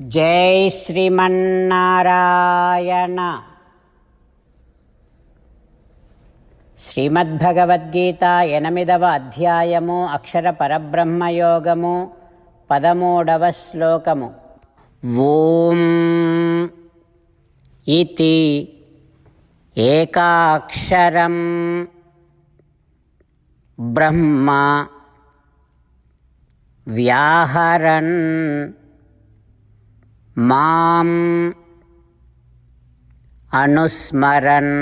జై శ్రీమన్నారాయణ. శ్రీమద్భగవద్గీత ఎనిమిదవ అధ్యాయము అక్షర పరబ్రహ్మయోగము పదమూడవ శ్లోకము. ఓం ఇతి ఏకాక్షరం బ్రహ్మ వ్యాహరన్ మాం అనుస్మరన్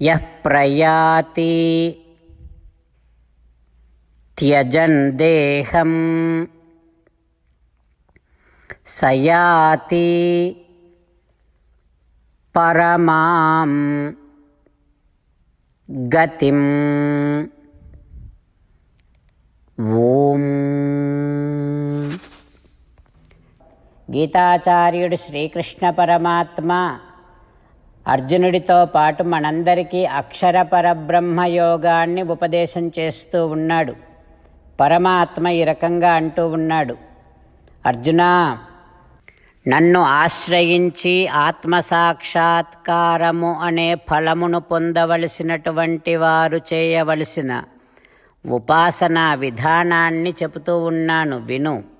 యః ప్రయాతి త్యజన్ దేహం సయాతి పరమాం గతిం ఓం గీతాచార్యుడు శ్రీకృష్ణ పరమాత్మ. అర్జునుడితో పాటు మనందరికీ అక్షర పరబ్రహ్మయోగాన్ని ఉపదేశం చేస్తూ ఉన్నాడు. పరమాత్మ ఈ రకంగా అంటూ ఉన్నాడు. అర్జున నన్ను ఆశ్రయించి ఆత్మసాక్షాత్కారము అనే ఫలమును పొందవలసినటువంటి వారు చేయవలసిన ఉపాసనా విధానాన్ని చెబుతూ ఉన్నాను. విను.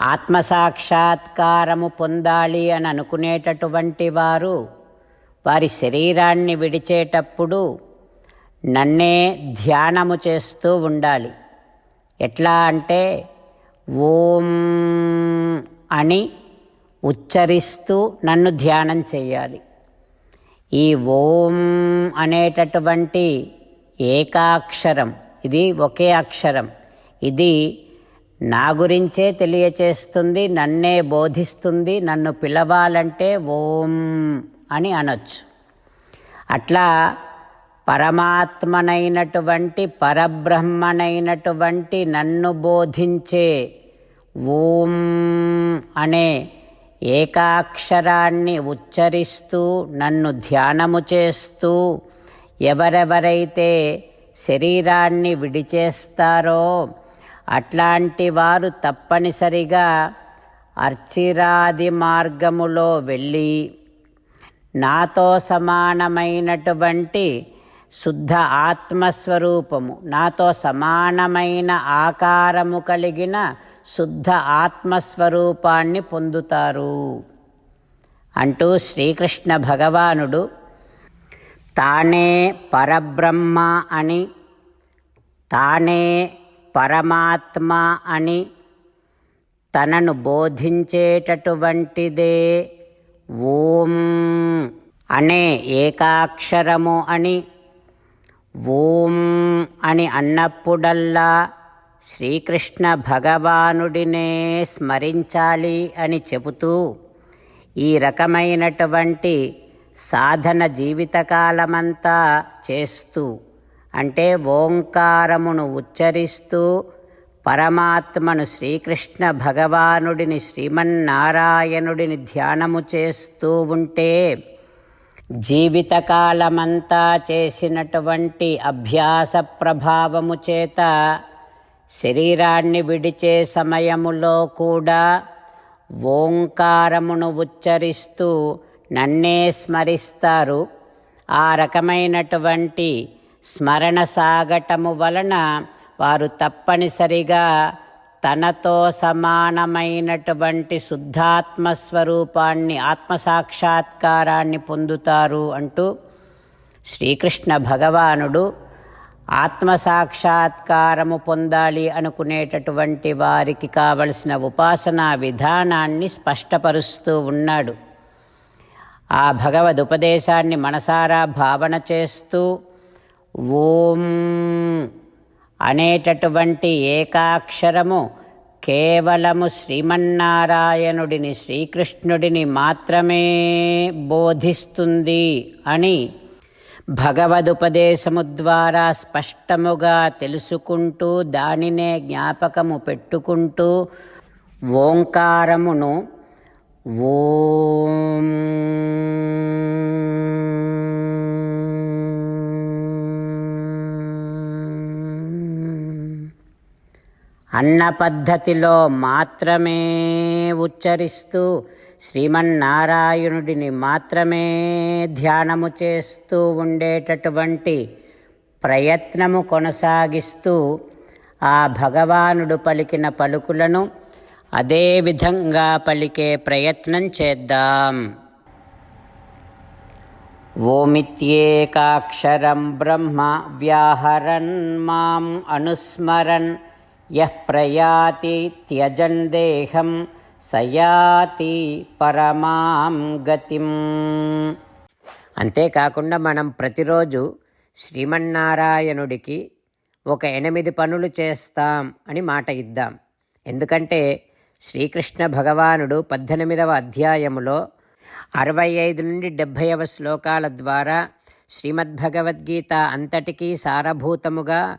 ఆత్మసాక్షాత్కారము పొందాలి అని అనుకునేటటువంటి వారు వారి శరీరాన్ని విడిచేటప్పుడు నన్నే ధ్యానము చేస్తూ ఉండాలి. ఎట్లా అంటే ఓం అని ఉచ్చరిస్తూ నన్ను ధ్యానం చేయాలి. ఈ ఓం అనేటటువంటి ఏకాక్షరం ఇది ఒకే అక్షరం ఇది నా గురించే తెలియచేస్తుంది నన్నే బోధిస్తుంది నన్ను పిలవాలంటే ఓం అని అనొచ్చు. అట్లా పరమాత్మనైనటువంటి పరబ్రహ్మనైనటువంటి నన్ను బోధించే ఓం అనే ఏకాక్షరాన్ని ఉచ్చరిస్తూ నన్ను ధ్యానము చేస్తూ ఎవరెవరైతే శరీరాన్ని విడిచేస్తారో అట్లాంటి వారు తప్పనిసరిగా అర్చిరాది మార్గములో వెళ్ళి నాతో సమానమైనటువంటి శుద్ధ ఆత్మస్వరూపము నాతో సమానమైన ఆకారము కలిగిన శుద్ధ ఆత్మస్వరూపాన్ని పొందుతారు. అంటూ శ్రీకృష్ణ భగవానుడు తానే పరబ్రహ్మ అని తానే పరమాత్మ అని తనను బోధించేటటువంటిదే ఓం అనే ఏకాక్షరము అని ఓం అని అన్నప్పుడల్లా శ్రీకృష్ణ భగవానుడినే స్మరించాలి అని చెబుతూ ఈ రకమైనటువంటి సాధన జీవితకాలమంతా చేస్తూ అంటే ఓంకారమును ఉచ్చరిస్తూ పరమాత్మను శ్రీకృష్ణ భగవానుడిని శ్రీమన్నారాయణుడిని ధ్యానము చేస్తూ ఉంటే జీవితకాలమంతా చేసినటువంటి అభ్యాస ప్రభావము చేత శరీరాన్ని విడిచే సమయములో కూడా ఓంకారమును ఉచ్చరిస్తూ నన్నే స్మరిస్తారు. ఆ రకమైనటువంటి స్మరణ సాగటము వలన వారు తప్పనిసరిగా తనతో సమానమైనటువంటి శుద్ధాత్మ స్వరూపాన్ని ఆత్మసాక్షాత్కారాన్ని పొందుతారు అంటూ శ్రీకృష్ణ భగవానుడు ఆత్మసాక్షాత్కారము పొందాలి అనుకునేటటువంటి వారికి కావలసిన ఉపాసనా విధానాన్ని స్పష్టపరుస్తూ ఉన్నాడు. ఆ భగవద్ ఉపదేశాన్ని మనసారా భావన చేస్తూ ఓం అనేటటువంటి ఏకాక్షరము కేవలము శ్రీమన్నారాయణుడిని శ్రీకృష్ణుడిని మాత్రమే బోధిస్తుంది అని భగవదుపదేశము ద్వారా స్పష్టముగా తెలుసుకుంటూ దానినే జ్ఞాపకము పెట్టుకుంటూ ఓంకారమును ఓం అన్న పద్ధతిలో మాత్రమే ఉచ్చరిస్తూ శ్రీమన్నారాయణుడిని మాత్రమే ధ్యానము చేస్తూ ఉండేటటువంటి ప్రయత్నము కొనసాగిస్తూ ఆ భగవానుడు పలికిన పలుకులను అదే విధంగా పలికే ప్రయత్నం చేద్దాం. ఓమిత్యేకాక్షరం బ్రహ్మ వ్యాహరన్ మాం అనుస్మరన్ యః ప్రయాతి త్యజన్ దేహం సయాతి పరమాం గతిం. అంతేకాకుండా మనం ప్రతిరోజు శ్రీమన్నారాయణుడికి ఒక ఎనిమిది పనులు చేస్తాం అని మాట ఇద్దాం. ఎందుకంటే శ్రీకృష్ణ భగవానుడు పద్దెనిమిదవ అధ్యాయములో అరవై ఐదు నుండి డెబ్భైవ శ్లోకాల ద్వారా శ్రీమద్భగవద్గీత అంతటికీ సారభూతముగా